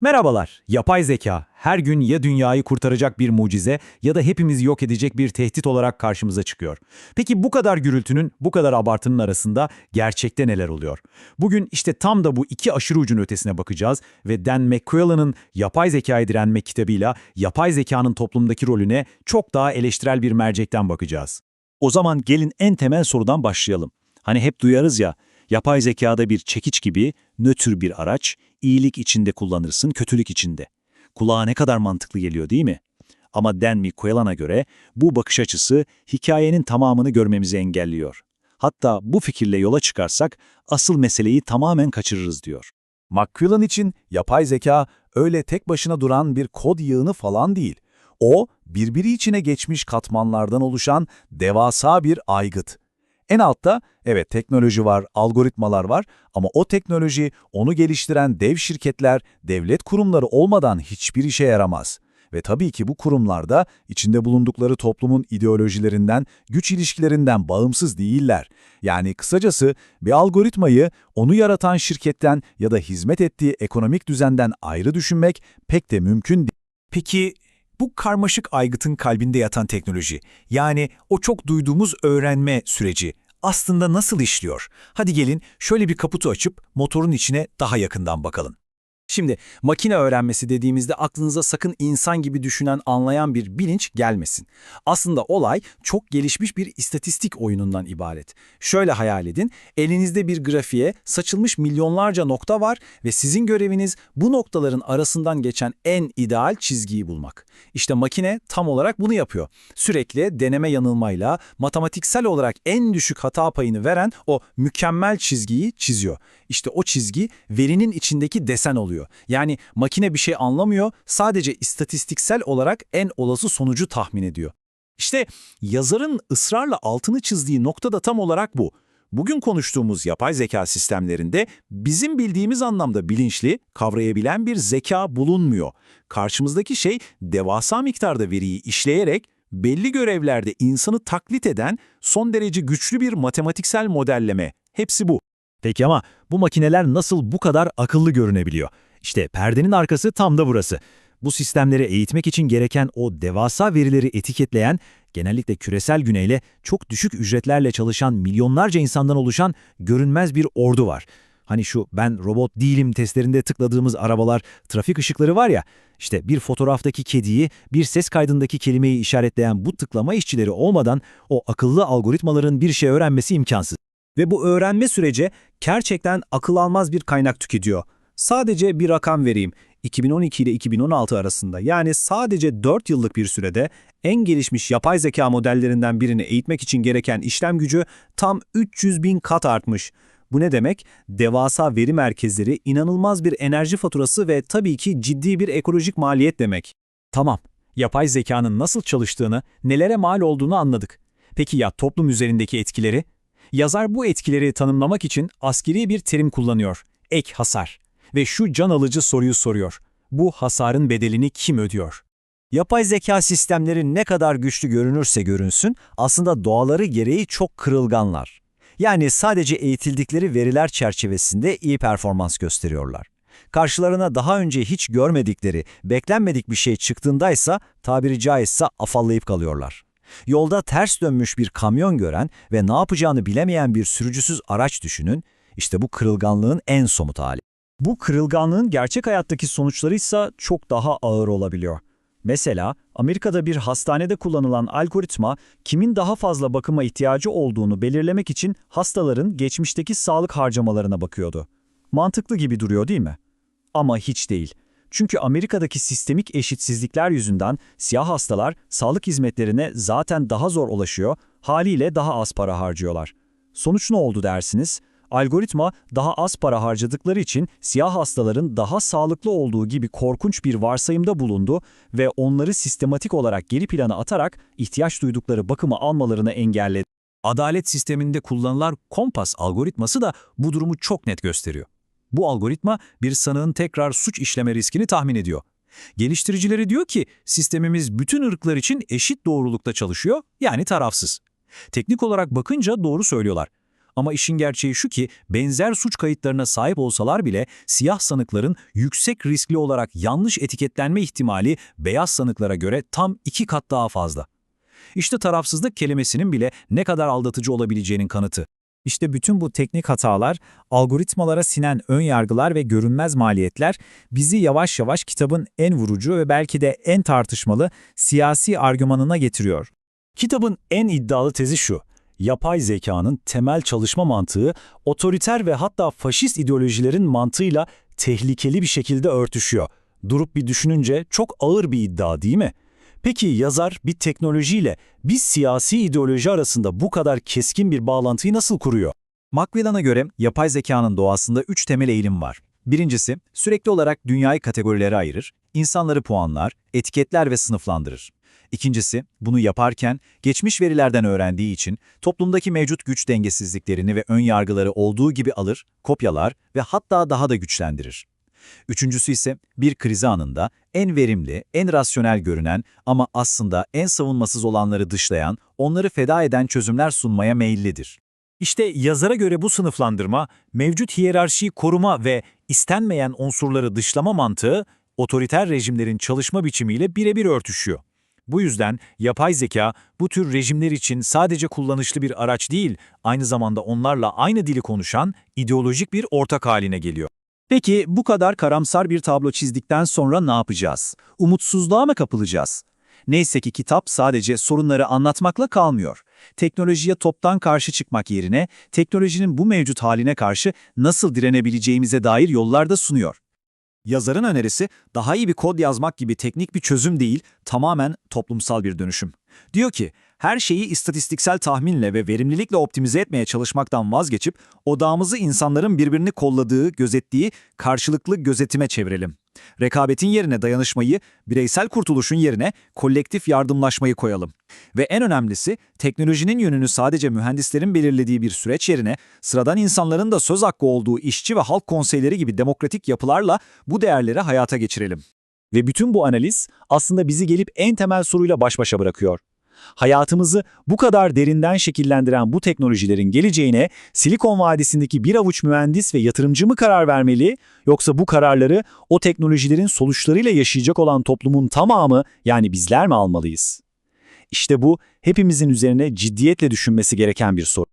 Merhabalar, yapay zeka her gün ya dünyayı kurtaracak bir mucize ya da hepimizi yok edecek bir tehdit olarak karşımıza çıkıyor. Peki bu kadar gürültünün, bu kadar abartının arasında gerçekte neler oluyor? Bugün işte tam da bu iki aşırı ucun ötesine bakacağız ve Dan McQuillan'ın Yapay Zekaya Direnmek kitabıyla yapay zekanın toplumdaki rolüne çok daha eleştirel bir mercekten bakacağız. O zaman gelin en temel sorudan başlayalım. Hani hep duyarız ya, yapay zekada bir çekiç gibi nötr bir araç, iyilik içinde kullanırsın, kötülük içinde. Kulağa ne kadar mantıklı geliyor değil mi? Ama Dan McQuillan'a göre bu bakış açısı hikayenin tamamını görmemizi engelliyor. Hatta bu fikirle yola çıkarsak asıl meseleyi tamamen kaçırırız diyor. McQuillan için yapay zeka öyle tek başına duran bir kod yığını falan değil. O, birbiri içine geçmiş katmanlardan oluşan devasa bir aygıt. En altta, evet teknoloji var, algoritmalar var ama o teknoloji, onu geliştiren dev şirketler, devlet kurumları olmadan hiçbir işe yaramaz. Ve tabii ki bu kurumlarda içinde bulundukları toplumun ideolojilerinden, güç ilişkilerinden bağımsız değiller. Yani kısacası bir algoritmayı onu yaratan şirketten ya da hizmet ettiği ekonomik düzenden ayrı düşünmek pek de mümkün değil. Peki bu karmaşık aygıtın kalbinde yatan teknoloji, yani o çok duyduğumuz öğrenme süreci aslında nasıl işliyor? Hadi gelin şöyle bir kaputu açıp motorun içine daha yakından bakalım. Şimdi makine öğrenmesi dediğimizde aklınıza sakın insan gibi düşünen, anlayan bir bilinç gelmesin. Aslında olay çok gelişmiş bir istatistik oyunundan ibaret. Şöyle hayal edin, elinizde bir grafiğe saçılmış milyonlarca nokta var ve sizin göreviniz bu noktaların arasından geçen en ideal çizgiyi bulmak. İşte makine tam olarak bunu yapıyor. Sürekli deneme yanılmayla matematiksel olarak en düşük hata payını veren o mükemmel çizgiyi çiziyor. İşte o çizgi verinin içindeki desen oluyor. Yani makine bir şey anlamıyor, sadece istatistiksel olarak en olası sonucu tahmin ediyor. İşte yazarın ısrarla altını çizdiği nokta da tam olarak bu. Bugün konuştuğumuz yapay zeka sistemlerinde bizim bildiğimiz anlamda bilinçli, kavrayabilen bir zeka bulunmuyor. Karşımızdaki şey devasa miktarda veriyi işleyerek belli görevlerde insanı taklit eden son derece güçlü bir matematiksel modelleme. Hepsi bu. Peki ama bu makineler nasıl bu kadar akıllı görünebiliyor? İşte perdenin arkası tam da burası. Bu sistemleri eğitmek için gereken o devasa verileri etiketleyen, genellikle küresel güneyle çok düşük ücretlerle çalışan milyonlarca insandan oluşan görünmez bir ordu var. Hani şu ben robot değilim testlerinde tıkladığımız arabalar, trafik ışıkları var ya, işte bir fotoğraftaki kediyi, bir ses kaydındaki kelimeyi işaretleyen bu tıklama işçileri olmadan o akıllı algoritmaların bir şey öğrenmesi imkansız. Ve bu öğrenme sürece gerçekten akıl almaz bir kaynak tüketiyor. Sadece bir rakam vereyim. 2012 ile 2016 arasında yani sadece 4 yıllık bir sürede en gelişmiş yapay zeka modellerinden birini eğitmek için gereken işlem gücü tam 300 bin kat artmış. Bu ne demek? Devasa veri merkezleri, inanılmaz bir enerji faturası ve tabii ki ciddi bir ekolojik maliyet demek. Tamam, yapay zekanın nasıl çalıştığını, nelere mal olduğunu anladık. Peki ya toplum üzerindeki etkileri? Yazar bu etkileri tanımlamak için askeri bir terim kullanıyor. Ek hasar. Ve şu can alıcı soruyu soruyor. Bu hasarın bedelini kim ödüyor? Yapay zeka sistemleri ne kadar güçlü görünürse görünsün, aslında doğaları gereği çok kırılganlar. Yani sadece eğitildikleri veriler çerçevesinde iyi performans gösteriyorlar. Karşılarına daha önce hiç görmedikleri, beklenmedik bir şey çıktığındaysa tabiri caizse afallayıp kalıyorlar. Yolda ters dönmüş bir kamyon gören ve ne yapacağını bilemeyen bir sürücüsüz araç düşünün, işte bu kırılganlığın en somut hali. Bu kırılganlığın gerçek hayattaki sonuçları ise çok daha ağır olabiliyor. Mesela Amerika'da bir hastanede kullanılan algoritma kimin daha fazla bakıma ihtiyacı olduğunu belirlemek için hastaların geçmişteki sağlık harcamalarına bakıyordu. Mantıklı gibi duruyor değil mi? Ama hiç değil. Çünkü Amerika'daki sistemik eşitsizlikler yüzünden siyah hastalar sağlık hizmetlerine zaten daha zor ulaşıyor, haliyle daha az para harcıyorlar. Sonuç ne oldu dersiniz? Algoritma daha az para harcadıkları için siyah hastaların daha sağlıklı olduğu gibi korkunç bir varsayımda bulundu ve onları sistematik olarak geri plana atarak ihtiyaç duydukları bakımı almalarını engelledi. Adalet sisteminde kullanılan kompas algoritması da bu durumu çok net gösteriyor. Bu algoritma bir sanığın tekrar suç işleme riskini tahmin ediyor. Geliştiricileri diyor ki sistemimiz bütün ırklar için eşit doğrulukta çalışıyor yani tarafsız. Teknik olarak bakınca doğru söylüyorlar. Ama işin gerçeği şu ki benzer suç kayıtlarına sahip olsalar bile siyah sanıkların yüksek riskli olarak yanlış etiketlenme ihtimali beyaz sanıklara göre tam iki kat daha fazla. İşte tarafsızlık kelimesinin bile ne kadar aldatıcı olabileceğinin kanıtı. İşte bütün bu teknik hatalar, algoritmalara sinen ön yargılar ve görünmez maliyetler bizi yavaş yavaş kitabın en vurucu ve belki de en tartışmalı siyasi argümanına getiriyor. Kitabın en iddialı tezi şu. Yapay zekanın temel çalışma mantığı otoriter ve hatta faşist ideolojilerin mantığıyla tehlikeli bir şekilde örtüşüyor. Durup bir düşününce çok ağır bir iddia değil mi? Peki yazar bir teknolojiyle bir siyasi ideoloji arasında bu kadar keskin bir bağlantıyı nasıl kuruyor? Macmillan'a göre yapay zekanın doğasında üç temel eğilim var. Birincisi, sürekli olarak dünyayı kategorilere ayırır, insanları puanlar, etiketler ve sınıflandırır. İkincisi, bunu yaparken geçmiş verilerden öğrendiği için toplumdaki mevcut güç dengesizliklerini ve ön yargıları olduğu gibi alır, kopyalar ve hatta daha da güçlendirir. Üçüncüsü ise bir krizi anında en verimli, en rasyonel görünen ama aslında en savunmasız olanları dışlayan, onları feda eden çözümler sunmaya meyillidir. İşte yazara göre bu sınıflandırma, mevcut hiyerarşiyi koruma ve istenmeyen unsurları dışlama mantığı, otoriter rejimlerin çalışma biçimiyle birebir örtüşüyor. Bu yüzden yapay zeka bu tür rejimler için sadece kullanışlı bir araç değil, aynı zamanda onlarla aynı dili konuşan ideolojik bir ortak haline geliyor. Peki bu kadar karamsar bir tablo çizdikten sonra ne yapacağız? Umutsuzluğa mı kapılacağız? Neyse ki kitap sadece sorunları anlatmakla kalmıyor. Teknolojiye toptan karşı çıkmak yerine teknolojinin bu mevcut haline karşı nasıl direnebileceğimize dair yollar da sunuyor. Yazarın önerisi daha iyi bir kod yazmak gibi teknik bir çözüm değil, tamamen toplumsal bir dönüşüm. Diyor ki, her şeyi istatistiksel tahminle ve verimlilikle optimize etmeye çalışmaktan vazgeçip, odağımızı insanların birbirini kolladığı, gözettiği karşılıklı gözetime çevirelim. Rekabetin yerine dayanışmayı, bireysel kurtuluşun yerine kolektif yardımlaşmayı koyalım. Ve en önemlisi, teknolojinin yönünü sadece mühendislerin belirlediği bir süreç yerine, sıradan insanların da söz hakkı olduğu işçi ve halk konseyleri gibi demokratik yapılarla bu değerleri hayata geçirelim. Ve bütün bu analiz aslında bizi gelip en temel soruyla baş başa bırakıyor. Hayatımızı bu kadar derinden şekillendiren bu teknolojilerin geleceğine Silikon Vadisi'ndeki bir avuç mühendis ve yatırımcı mı karar vermeli yoksa bu kararları o teknolojilerin sonuçlarıyla yaşayacak olan toplumun tamamı yani bizler mi almalıyız? İşte bu hepimizin üzerine ciddiyetle düşünmesi gereken bir soru.